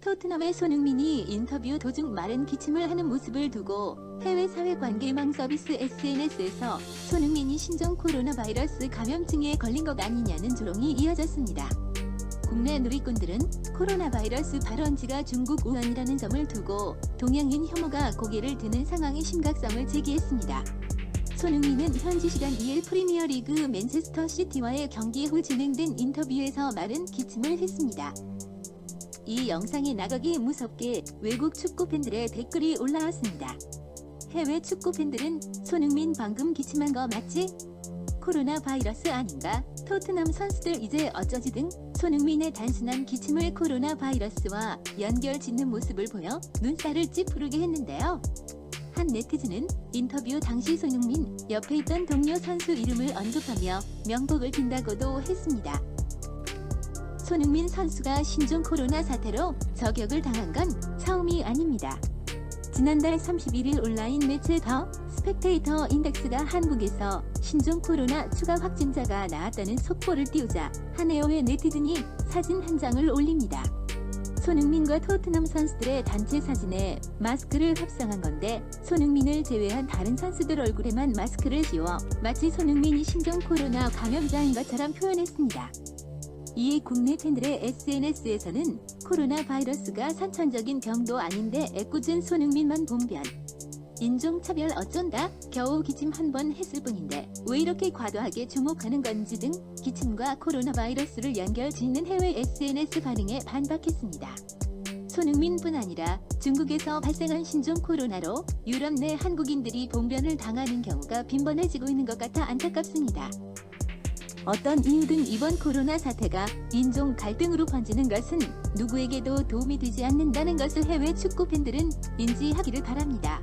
토트넘의 손흥민이 인터뷰 도중 마른 기침을 하는 모습을 두고 해외 사회관계망 서비스 SNS에서 손흥민이 신종 코로나 바이러스 감염증에 걸린 것 아니냐는 조롱이 이어졌습니다. 국내 누리꾼들은 코로나 바이러스 발원지가 중국 우한이라는 점을 두고 동양인 혐오가 고개를 드는 상황의 심각성을 제기했습니다. 손흥민은 현지 시간 2일 프리미어리그 맨체스터 시티와의 경기 후 진행된 인터뷰에서 마른 기침을 했습니다. 이 영상이 나가기 무섭게 외국 축구 팬들의 댓글이 올라왔습니다. 해외 축구 팬들은 손흥민 방금 기침한 거 맞지? 코로나 바이러스 아닌가? 토트넘 선수들 이제 어쩌지 등 손흥민의 단순한 기침을 코로나 바이러스와 연결 짓는 모습을 보여 눈살을 찌푸르게 했는데요. 한 네티즌은 인터뷰 당시 손흥민 옆에 있던 동료 선수 이름을 언급하며 명복을 빈다고도 했습니다. 손흥민 선수가 신종 코로나 사태로 저격을 당한 건 처음이 아닙니다. 지난달 31일 온라인 매체 더 스펙테이터 인덱스가 한국에서 신종 코로나 추가 확진자가 나왔다는 속보를 띄우자 한 해외 네티즌이 사진 한 장을 올립니다. 손흥민과 토트넘 선수들의 단체 사진에 마스크를 합성한 건데 손흥민을 제외한 다른 선수들 얼굴에만 마스크를 씌워 마치 손흥민이 신종 코로나 감염자인 것처럼 표현했습니다. 이에 국내 팬들의 SNS에서는 코로나 바이러스가 선천적인 병도 아닌데 애꿎은 손흥민만 봉변. 인종차별 어쩐다? 겨우 기침 한 번 했을 뿐인데 왜 이렇게 과도하게 주목하는 건지 등 기침과 코로나 바이러스를 연결 짓는 해외 SNS 반응에 반박했습니다. 손흥민뿐 아니라 중국에서 발생한 신종 코로나로 유럽 내 한국인들이 봉변을 당하는 경우가 빈번해지고 있는 것 같아 안타깝습니다. 어떤 이유든 이번 코로나 사태가 인종 갈등으로 번지는 것은 누구에게도 도움이 되지 않는다는 것을 해외 축구 팬들은 인지하기를 바랍니다.